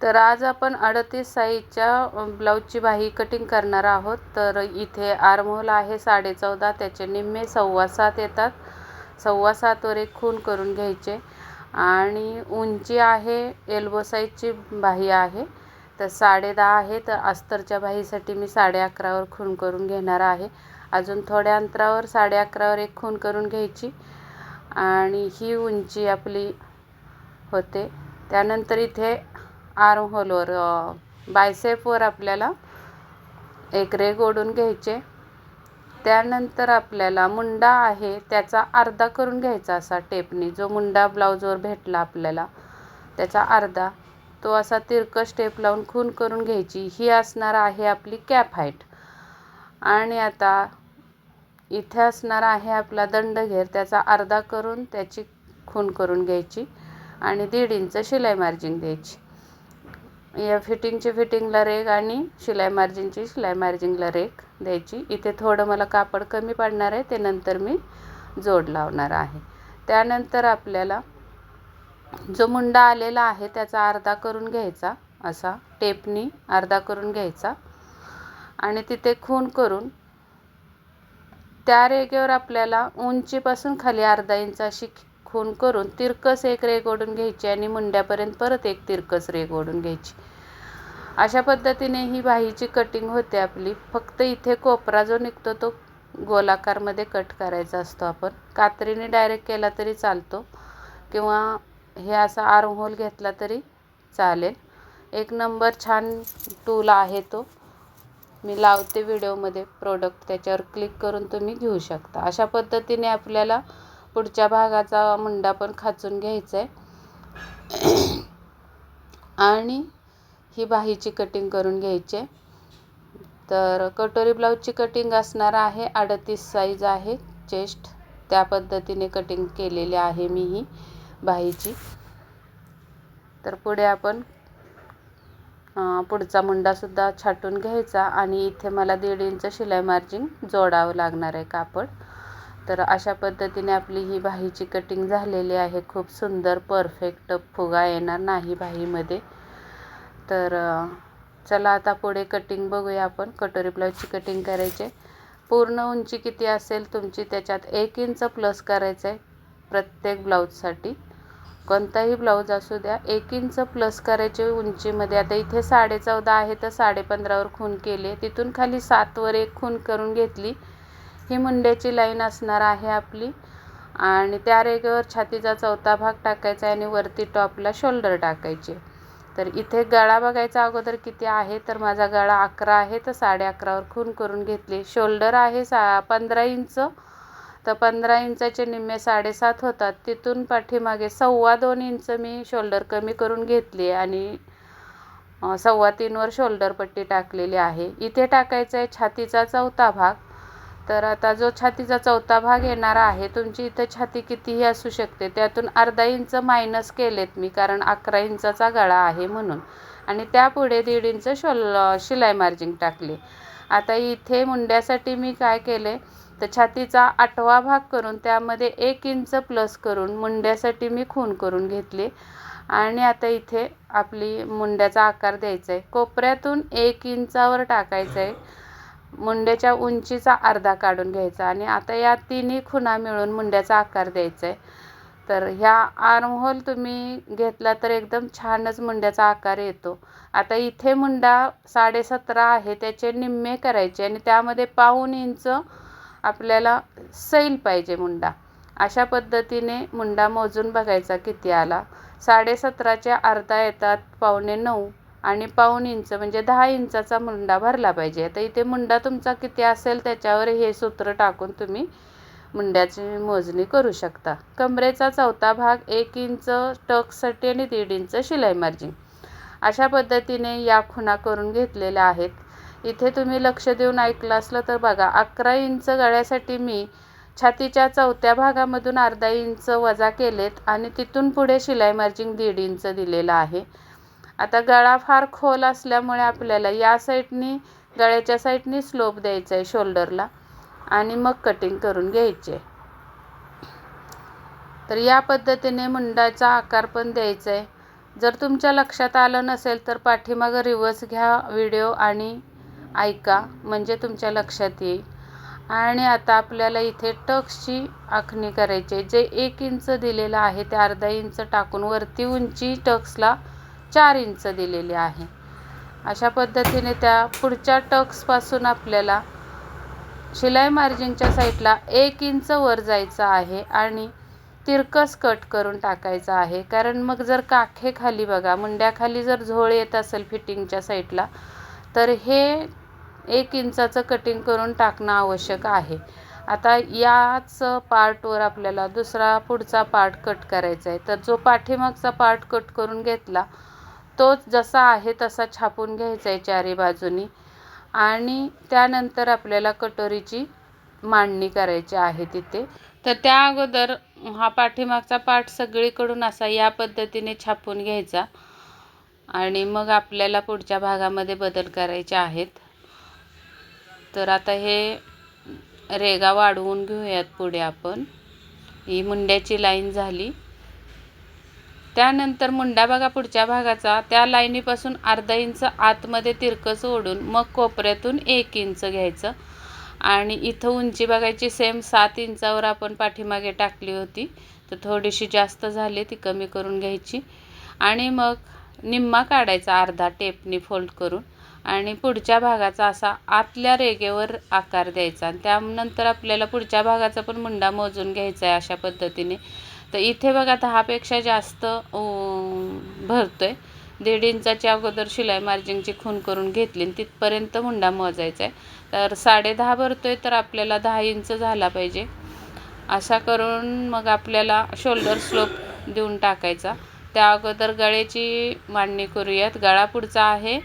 तर आज आपण अडतीस साईजच्या ब्लाऊजची बाही कटिंग करणार आहोत. तर इथे आर्महोल आहे साडेचौदा त्याचे निम्मे सव्वा सात येतात. सव्वा सातवर एक खून करून घ्यायचे. आणि उंची आहे एल्बो साईजची बाही आहे. तर साडे दहा आहे तर अस्तरच्या बाहीसाठी मी साडे अकरावर खून करून घेणार आहे. अजून थोड्या अंतरावर साडे अकरावर एक खून करून घ्यायची. आणि ही उंची आपली होते. त्यानंतर इथे आर्म होलवर बायसेपवर आपल्याला एक रेग ओढून घ्यायचे. त्यानंतर आपल्याला मुंडा आहे त्याचा अर्धा करून घ्यायचा असा टेपनी. जो मुंडा ब्लाऊजवर भेटला आपल्याला त्याचा अर्धा. तो असा तिरकस टेप लावून खून करून घ्यायची. ही असणार आहे आपली कॅप हाईट. आणि आता इथे असणार आहे आपला दंडघेर त्याचा अर्धा करून त्याची खून करून घ्यायची. आणि दीड इंच शिलाई मार्जिन द्यायची या फिटिंगची फिटिंगला रेग आणि शिलाई मार्जिनची शिलाई मार्जिनला रेग द्यायची. इथे थोडं मला कापड कमी पडणार आहे ते नंतर मी जोड लावणार आहे. त्यानंतर आपल्याला जो मुंडा आलेला आहे त्याचा अर्धा करून घ्यायचा असा टेपनी अर्धा करून घ्यायचा. आणि तिथे खून करून त्या रेगेवर आपल्याला उंचीपासून खाली अर्धा इंच अशी खून करून तिरकस एक रेग ओढून घ्यायची आणि मुंड्यापर्यंत परत एक तिरकस रेग ओढून घ्यायची. अशा पद्धतीने ही बाहीची कटिंग होते आपली. फक्त इथे कोपरा जो निघतो तो गोलाकारमध्ये कट करायचा असतो आपण. कात्रीने डायरेक्ट केला तरी चालतो किंवा हे असा आर्म होल घेतला तरी चालेल. एक नंबर छान टूल आहे तो. मी लावते व्हिडिओमध्ये प्रोडक्ट त्याच्यावर क्लिक करून तुम्ही घेऊ शकता. अशा पद्धतीने आपल्याला पुढच्या भागाचा मुंडा पण खाचून घ्यायचा आहे आणि ही बाहीची कटिंग करून घ्यायची आहे तर कटोरी ब्लाऊजची कटिंग असणार आहे अडतीस साईज आहे चेस्ट त्या पद्धतीने कटिंग केलेली आहे मी ही बाहीची. तर पुढे आपण पुढचा मुंडासुद्धा छाटून घ्यायचा. आणि इथे मला दीड इंच शिलाई मार्जिन जोडावं लागणार आहे कापड. तर अशा पद्धतीने आपली ही बाहीची कटिंग झालेली आहे. खूप सुंदर परफेक्ट फुगा येणार नाही बाहीमध्ये तर चला आता पुढे कटिंग बघूया आपण. कटोरी ब्लाऊजची कटिंग करायची पूर्ण उंची किती असेल तुमची त्याच्यात एक इंच प्लस करायचं आहे प्रत्येक ब्लाऊजसाठी. कोणताही ब्लाऊज असू द्या एक इंच प्लस करायचे उंचीमध्ये. आता इथे साडे चौदा आहे तर साडे पंधरावर खून केले तिथून खाली सातवर एक खून करून घेतली. ही मुंड्याची लाईन असणार आहे आपली. आणि त्या रेगेवर छातीचा चौथा भाग टाकायचा आहे आणि वरती टॉपला शोल्डर टाकायचे. तर इथे गळा बघायचा अगोदर किती आहे? तर माझा गळा अकरा आहे. तर साडे अकरावर खून करून घेतली. शोल्डर आहे सा पंधरा इंच. तर पंधरा इंचाचे निम्मे साडेसात होतात. तिथून पाठीमागे सव्वा दोन इंच मी शोल्डर कमी करून घेतली आणि सव्वा तीनवर शोल्डर पट्टी टाकलेली आहे. इथे टाकायचा आहे छातीचा चौथा भाग. तर आता जो छातीचा चौथा भाग येणारा आहे तुमची इथं छाती कितीही असू शकते त्यातून अर्धा इंच मायनस केलेत मी कारण अकरा इंचाचा गळा आहे म्हणून. आणि त्यापुढे दीड इंच शोल शिलाई मार्जिन टाकले. आता इथे मुंड्यासाठी मी काय केले तर छातीचा आठवा भाग करून त्यामध्ये एक इंच प्लस करून मुंड्यासाठी मी खून करून घेतले. आणि आता इथे आपली मुंड्याचा आकार द्यायचा आहे कोपऱ्यातून एक इंचावर टाकायचं आहे मुंड्याच्या उंचीचा अर्धा काढून घ्यायचा आणि आता या तिन्ही खुणा मिळून मुंड्याचा आकार द्यायचा आहे तर ह्या आर्महोल तुम्ही घेतला तर एकदम छानच मुंड्याचा आकार येतो. आता इथे मुंडा साडेसतरा आहे त्याचे निम्मे करायचे आणि त्यामध्ये पाऊन इंच आपल्याला सैल पाहिजे मुंडा. अशा पद्धतीने मुंडा मोजून बघायचा किती आला. साडेसतराच्या अर्धा येतात पावणे नऊ. आणि पाऊण इंच म्हणजे दहा इंचाचा मुंडा भरला पाहिजे. तर इथे मुंडा तुमचा किती असेल त्याच्यावर हे सूत्र टाकून तुम्ही मुंड्याची मोजणी करू शकता. कमरेचा चौथा भाग एक इंच टकसाठी आणि दीड इंच शिलाई मार्जिन. अशा पद्धतीने या खुणा करून घेतलेल्या आहेत. इथे तुम्ही लक्ष देऊन ऐकलं असलं तर बघा अकरा इंच गळ्यासाठी मी छातीच्या चौथ्या भागामधून अर्धा इंच वजा केलेत आणि तिथून पुढे शिलाई मार्जिन दीड इंच दिलेलं आहे. आता गळा फार खोल असल्यामुळे आपल्याला या साईडनी गळ्याच्या साईडनी स्लोप द्यायचा आहे शोल्डरला आणि मग कटिंग करून घ्यायचे. तर या पद्धतीने मुंडाचा आकार पण द्यायचा आहे. जर तुमच्या लक्षात आलं नसेल तर पाठीमागं रिवर्स घ्या व्हिडिओ आणि ऐका म्हणजे तुमच्या लक्षात येईल. आणि आता आपल्याला इथे टक्सची आखणी करायची आहे. जे एक इंच दिलेलं आहे ते अर्धा इंच टाकून वरती उंची टक्सला चार इंच दिलेली आहे. अशा पद्धतीने त्या पुढच्या टक्सपासून आपल्याला शिलाई मार्जिनच्या साईडला एक इंच वर जायचं आहे आणि तिरकस कट करून टाकायचं आहे. कारण मग जर काखे खाली बघा मुंड्याखाली जर झोळ येत असेल फिटिंगच्या साईडला तर हे एक इंचाचं कटिंग करून टाकणं आवश्यक आहे. आता याच पार्टवर आपल्याला दुसरा पुढचा पार्ट कट करायचा आहे. तर जो पाठीमागचा पार्ट कट करून घेतला तोच जसा आहे तसा छापून घ्यायचा आहे चारी बाजूनी आणि त्यानंतर आपल्याला कटोरीची मांडणी करायची आहे तिथे. तर त्या अगोदर हा पाठीमागचा पाठ सगळीकडून असा या पद्धतीने छापून घ्यायचा. आणि मग आपल्याला पुढच्या भागामध्ये बदल करायचे आहेत. तर आता हे रेगा वाढवून घेऊयात पुढे आपण. ही मुंड्याची लाईन झाली. त्यानंतर मुंडा बघा पुढच्या भागाचा. त्या लाईनीपासून अर्धा इंच आतमध्ये तिरकस ओढून मग कोपऱ्यातून एक इंच घ्यायचं. आणि इथं उंची बघायची सेम सात इंचावर आपण पाठीमागे टाकली होती. तर थोडीशी जास्त झाली ती कमी करून घ्यायची. आणि मग निम्मा काढायचा अर्धा टेपनी फोल्ड करून. आणि पुढच्या भागाचा असा आतल्या रेगेवर आकार द्यायचा. आणि त्यानंतर आपल्याला पुढच्या भागाचा पण मुंडा मोजून घ्यायचा आहे अशा पद्धतीने. तर इथे बघा दहापेक्षा जास्त भरतो आहे दीड इंचाची अगोदर शिलाई मार्जिनची खून करून घेतली आणि तिथपर्यंत मुंडा मोजायचा आहे. तर साडे दहा भरतो आहे तर आपल्याला दहा इंच झाला पाहिजे. असा करून मग आपल्याला शोल्डर स्लोप देऊन टाकायचा. त्या अगोदर गळ्याची मांडणी करूयात. गळा पुढचा आहे.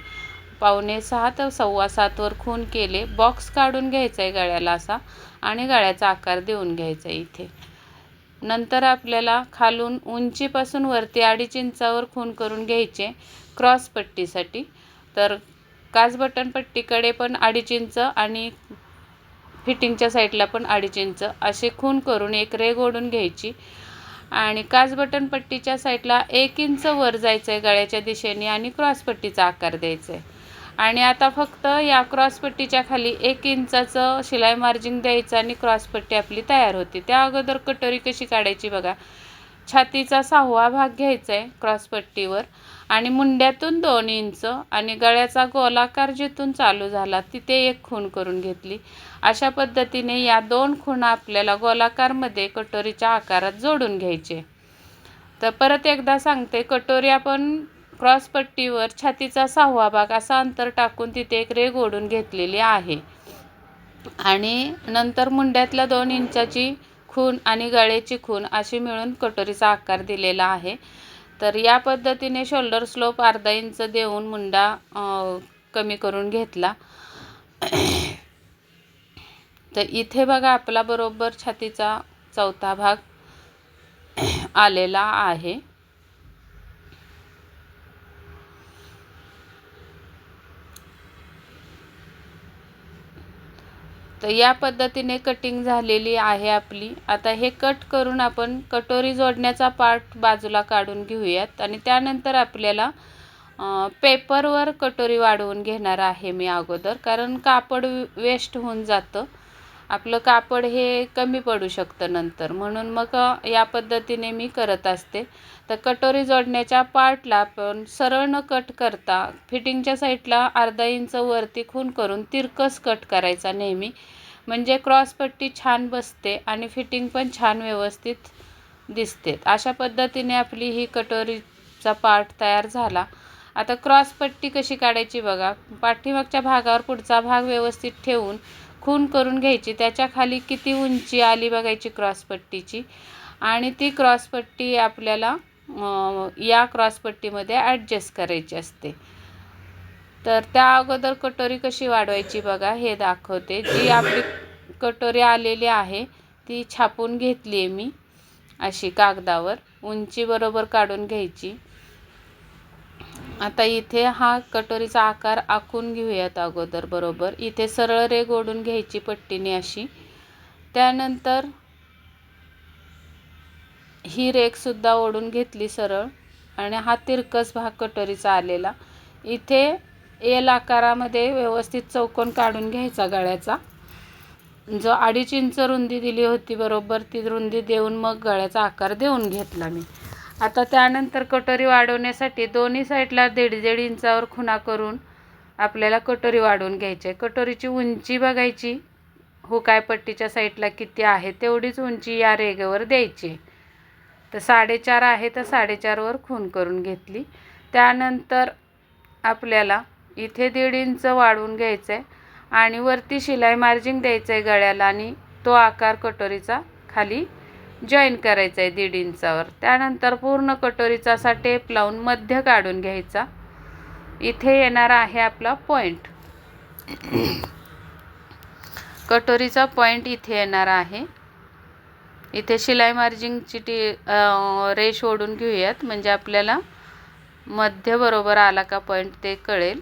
पावणे सहा तर सव्वा सातवर खून केले. बॉक्स काढून घ्यायचा आहे गळ्याला असा आणि गळ्याचा आकार देऊन घ्यायचा आहे इथे. नंतर आपल्याला खालून उंचीपासून वरती अडीच इंचावर खून करून घ्यायचे क्रॉस पट्टीसाठी. तर काच बटन पट्टीकडे पण अडीच इंच आणि फिटिंगच्या साईडला पण अडीच इंच असे खून करून एक रेग ओढून घ्यायची. आणि काच बटन पट्टीच्या साईडला एक इंच वर जायचं आहे गळ्याच्या दिशेने आणि क्रॉस पट्टीचा आकार द्यायचा आहे आणि आता फक्त या क्रॉसपट्टीच्या खाली एक इंचाचं शिलाई मार्जिन द्यायचं आणि क्रॉसपट्टी आपली तयार होते. त्या अगोदर कटोरी कशी काढायची बघा. छातीचा सहावा भाग घ्यायचा आहे क्रॉसपट्टीवर आणि मुंड्यातून दोन इंच आणि गळ्याचा गोलाकार जिथून चालू झाला तिथे एक खूण करून घेतली. अशा पद्धतीने या दोन खुणा आपल्याला गोलाकारमध्ये कटोरीच्या आकारात जोडून घ्यायचे. तर परत एकदा सांगते कटोरी आपण क्रॉसपट्टीवर छातीचा सहावा भाग असा अंतर टाकून तिथे एक रेग ओढून घेतलेली आहे. आणि नंतर मुंड्यातल्या दोन इंचाची खून आणि गळ्याची खून अशी मिळून कटोरीचा आकार दिलेला आहे. तर या पद्धतीने शोल्डर स्लोप अर्धा इंच देऊन मुंडा कमी करून घेतला. तर इथे बघा आपला बरोबर छातीचा चौथा भाग आलेला आहे. तर या पद्धतीने कटिंग झालेली आहे आपली. आता हे कट करून आपण कटोरी जोडण्याचा पार्ट बाजूला काढून घेऊयात. आणि त्यानंतर आपल्याला पेपरवर कटोरी वाढवून घेणार आहे मी अगोदर. कारण कापड वेस्ट होऊन जातं. आपलं कापड हे कमी पडू शकतं नंतर. म्हणून मग या पद्धतीने मी करत असते. तर कटोरी जोडण्याच्या पार्टला आपण सरळ न कट करता फिटिंगच्या साईडला अर्धा इंच वरती खून करून तिरकस कट करायचा नेहमी. म्हणजे क्रॉसपट्टी छान बसते आणि फिटिंग पण छान व्यवस्थित दिसते. अशा पद्धतीने आपली ही कटोरीचा पार्ट तयार झाला. आता क्रॉसपट्टी कशी काढायची बघा. पाठीमागच्या भागावर पुढचा भाग व्यवस्थित ठेवून खून करून घ्यायची. त्याच्याखाली किती उंची आली बघायची क्रॉसपट्टीची आणि ती क्रॉसपट्टी आपल्याला या क्रॉसपट्टीमध्ये ॲडजस्ट करायची असते. तर त्या अगोदर कटोरी कशी वाढवायची बघा हे दाखवते. जी आपली कटोरी आलेली आहे ती छापून घेतली आहे मी अशी कागदावर. उंची बरोबर काढून घ्यायची. आता इथे हा कटोरीचा आकार आखून घेऊयात अगोदर बरोबर? इथे सरळ रेग ओढून घ्यायची पट्टीने अशी. त्यानंतर ही रेगसुद्धा ओढून घेतली सरळ आणि हा तिरकस भाग कटोरीचा आलेला. इथे एल आकारामध्ये व्यवस्थित चौकोन काढून घ्यायचा गळ्याचा. जो अडीच इंच रुंदी दिली होती बरोबर? ती रुंदी देऊन मग गळ्याचा आकार देऊन घेतला मी. आता त्यानंतर कटोरी वाढवण्यासाठी दोन्ही साईडला दीड दीड इंचावर खुणा करून आपल्याला कटोरी वाढवून घ्यायची आहे. कटोरीची उंची बघायची हुकाय पट्टीच्या साईडला किती आहे तेवढीच उंची या रेगेवर द्यायची तर साडेचार आहे तर साडेचारवर खून करून घेतली. त्यानंतर आपल्याला इथे दीड इंच वाढवून घ्यायचं आहे आणि वरती शिलाई मार्जिंग द्यायचं आहे गळ्याला आणि तो आकार कटोरीचा खाली जॉईन करायचं आहे दीड इंचावर त्यानंतर पूर्ण कटोरीचा असा टेप लावून मध्य काढून घ्यायचा. इथे येणार आहे आपला पॉईंट कटोरीचा पॉईंट इथे येणार आहे. इथे शिलाई मार्जिंगची टी रेश ओढून घेऊयात. म्हणजे आपल्याला मध्य बरोबर आला का पॉईंट ते कळेल.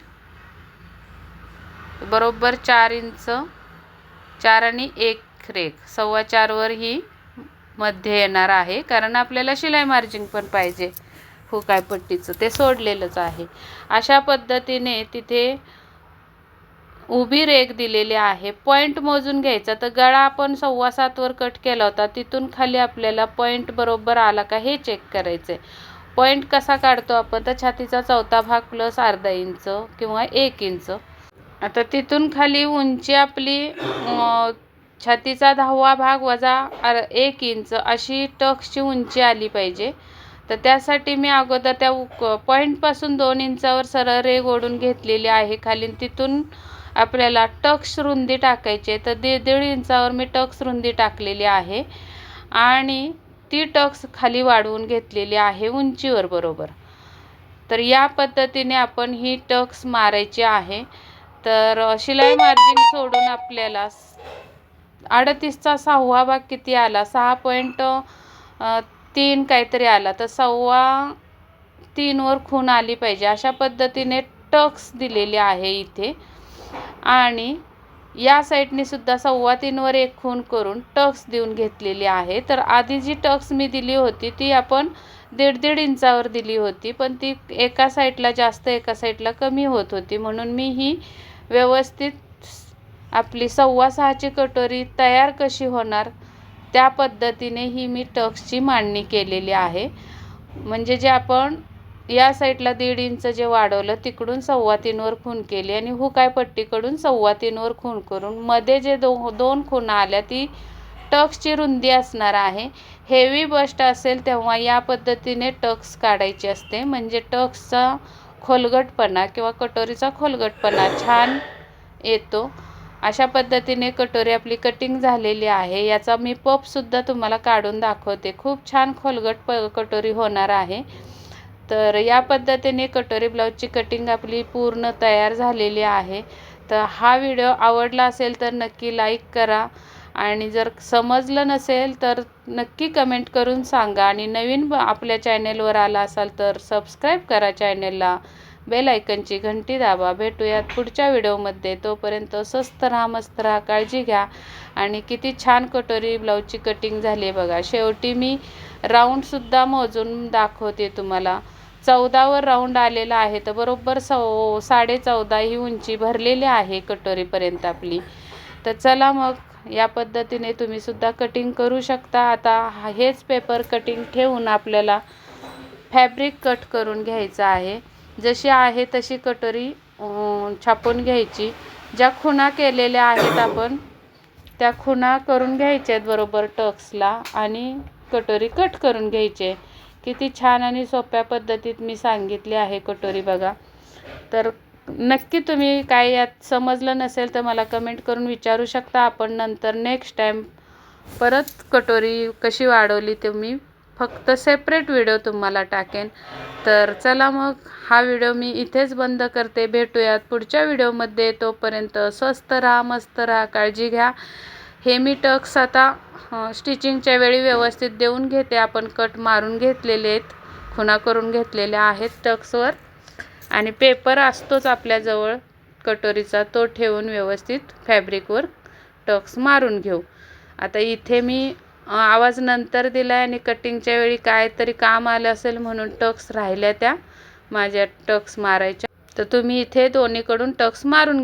बरोबर चार इंच चार आणि एक रेख. सव्वा चारवर ही मध्ये येणार आहे कारण आपल्याला शिलाई मार्जिंग पण पाहिजे. हो, हुकाय पट्टीचं? ते सोडलेलंच आहे. अशा पद्धतीने तिथे उभी रेख दिलेली आहे. पॉईंट मोजून घ्यायचा. तर गळा आपण सव्वा सातवर कट केला होता. तिथून खाली आपल्याला पॉईंट बरोबर आला का हे चेक करायचं आहे पॉईंट कसा काढतो आपण? तर छातीचा चौथा भाग प्लस अर्धा इंच किंवा एक इंच. आता तिथून खाली उंची आपली छातीचा दहावा भाग वजा अर एक इंच अशी टक्सची उंची आली पाहिजे. तर त्यासाठी मी अगोदर त्या उक पॉईंटपासून दोन इंचावर सरळ रेग ओढून घेतलेली आहे. खाली तिथून आपल्याला टक्स रुंदी टाकायची तर दीड दीड इंचावर मी टक्स रुंदी टाकलेली आहे. आणि ती टक्स खाली वाढवून घेतलेली आहे उंचीवर बरोबर. तर या पद्धतीने आपण ही टक्स मारायची आहे. तर शिलाई मार्जिन सोडून आपल्याला अडतीसचा सहावा भाग किती आला? सहा पॉईंट तीन काहीतरी आला. तर सव्वा तीनवर खून आली पाहिजे. अशा पद्धतीने टक्स दिलेले आहे इथे. आणि या साईडने सुद्धा सव्वा तीनवर एक खून करून टक्स देऊन घेतलेली आहे. तर आधी जी टक्स मी दिली होती ती आपण दीड दीड इंचावर दिली होती. पण ती एका साईडला जास्त एका साईडला कमी होत होती. म्हणून मी ही व्यवस्थित आपली सव्वा सहाची कटोरी तयार कशी होणार त्या पद्धतीने ही मी टक्सची मांडणी केलेली आहे. म्हणजे जे आपण या साईडला दीड इंच जे वाढवलं तिकडून सव्वा तीनवर खून केली आणि हुकाय पट्टीकडून सव्वा तीनवर खून करून मध्ये जे दो दोन खुणा आल्या ती टक्सची रुंदी असणार आहे. हेवी बस्ट असेल तेव्हा या पद्धतीने टक्स काढायची असते. म्हणजे टक्सचा खोलगटपणा किंवा कटोरीचा खोलगटपणा छान येतो. अशा पद्धतीने कटोरी आपली कटिंग झालेली आहे. याचा मी पपसुद्धा तुम्हाला काढून दाखवते. खूप छान खोलगट प कटोरी होणार आहे. तर या पद्धतीने कटोरी ब्लाऊजची कटिंग आपली पूर्ण तयार झालेली आहे. तर हा व्हिडिओ आवडला असेल तर नक्की लाईक करा. आणि जर समजलं नसेल तर नक्की कमेंट करून सांगा. आणि नवीन आपल्या चॅनेलवर आला असाल तर सबस्क्राईब करा चॅनेलला बेल आयकनची घंटी दाबा. भेटूयात पुढच्या व्हिडिओमध्ये. तोपर्यंत स्वस्त राहा मस्त राहा काळजी घ्या. आणि किती छान कटोरी ब्लाऊजची कटिंग झाली आहे बघा. शेवटी मी राऊंडसुद्धा मोजून दाखवते तुम्हाला. चौदावर राऊंड आलेला आहे तर बरोबर सौ साडे चौदा ही उंची भरलेली आहे कटोरीपर्यंत आपली. तर चला मग या पद्धतीने तुम्हीसुद्धा कटिंग करू शकता. आता हेच पेपर कटिंग ठेवून आपल्याला फॅब्रिक कट करून घ्यायचं आहे. जशी आहे तशी कटोरी छापून घ्यायची. ज्या खुणा केलेल्या आहेत आपण त्या खुणा करून घ्यायच्या आहेत बरोबर टक्सला आणि कटोरी कट करून घ्यायचे किती छान आणि सोप्या पद्धतीत मी सांगितली आहे कटोरी बघा. तर नक्की तुम्ही काय यात समजलं नसेल तर मला कमेंट करून विचारू शकता. आपण नंतर नेक्स्ट टाईम परत कटोरी कशी वाढवली ते मी फक्त सेपरेट व्हिडिओ तुम्हाला टाकेन. तर चला मग हा व्हिडिओ मी इथेच बंद करते. भेटूयात पुढच्या व्हिडिओमध्ये तोपर्यंत स्वस्त राहा मस्त राहा काळजी घ्या. हे मी टक्स आता स्टिचिंगच्या वेळी व्यवस्थित देऊन घेते. आपण कट मारून घेतलेले आहेत खुणा करून घेतलेल्या आहेत टक्सवर. आणि पेपर असतोच आपल्याजवळ कटोरीचा. तो ठेवून व्यवस्थित फॅब्रिकवर टक्स मारून घेऊ. आता इथे मी आवाज नंतर दिला आणि कटिंगच्या वेळी काहीतरी काम आलं असेल म्हणून टक्स राहिल्या त्या. माझ्या टक्स मारायच्या. तर तुम्ही इथे दोन्हीकडून टक्स मारून